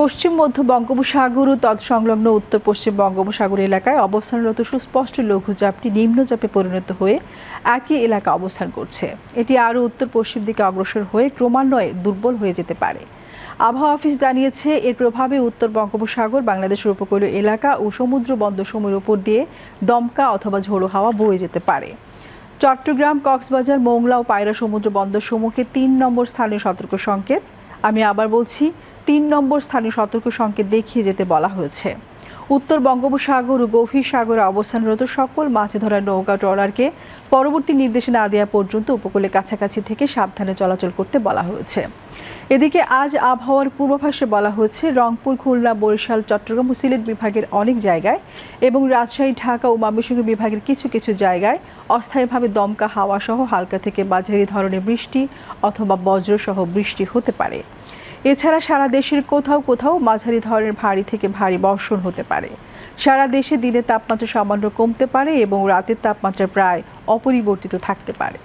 পশ্চিম মধ্য বঙ্গোপসাগর ও তৎসংলগ্ন উত্তর পশ্চিম বঙ্গোপসাগর এলাকায় অবস্থানরত সুস্পষ্ট লঘুচাপটি নিম্নচাপে পরিণত হয়ে একই এলাকা অবস্থান করছে। এটি আরও উত্তর পশ্চিম দিকে অগ্রসর হয়ে ক্রমান্বয়ে দুর্বল হয়ে যেতে পারে। আবহাওয়া অফিস জানিয়েছে, এর প্রভাবে উত্তর বঙ্গোপসাগর বাংলাদেশের উপকূলীয় এলাকা ও সমুদ্র বন্দরসমূহের উপর দিয়ে দমকা অথবা ঝোড়ো হাওয়া বয়ে যেতে পারে। চট্টগ্রাম, কক্সবাজার, মোংলা ও পায়রা সমুদ্র বন্দর সমূহকে তিন নম্বর স্থানীয় সতর্ক সংকেত। আমি আবার বলছি তিন নম্বর স্থানে সতর্ক সংকেত দেখিয়ে যেতে বলা হয়েছে। উত্তর বঙ্গোপসাগর ও গভীর সাগরে অবস্থানরত সকল মাছ ধরার নৌকা ট্রলারকে পরবর্তী নির্দেশনা দেওয়া পর্যন্ত উপকূলের কাছাকাছি থেকে সাবধানে চলাচল করতে বলা হয়েছে। এদিকে আজ আবহাওয়ার পূর্বাভাসে বলা হয়েছে, রংপুর, খুলনা, বরিশাল, চট্টগ্রাম ও সিলেট বিভাগের অনেক জায়গায় এবং রাজশাহী, ঢাকা ও ময়মনসিংহ বিভাগের কিছু কিছু জায়গায় অস্থায়ীভাবে দমকা হাওয়া সহ হালকা থেকে মাঝারি ধরনের বৃষ্টি অথবা বজ্রসহ বৃষ্টি হতে পারে। এছাড়া সারা দেশের কোথাও কোথাও মাঝারি ধরনের ভারী থেকে ভারী বর্ষণ হতে পারে। সারা দেশে দিনের তাপমাত্রা সামান্য কমতে পারে এবং রাতের তাপমাত্রা প্রায় অপরিবর্তিত থাকতে পারে।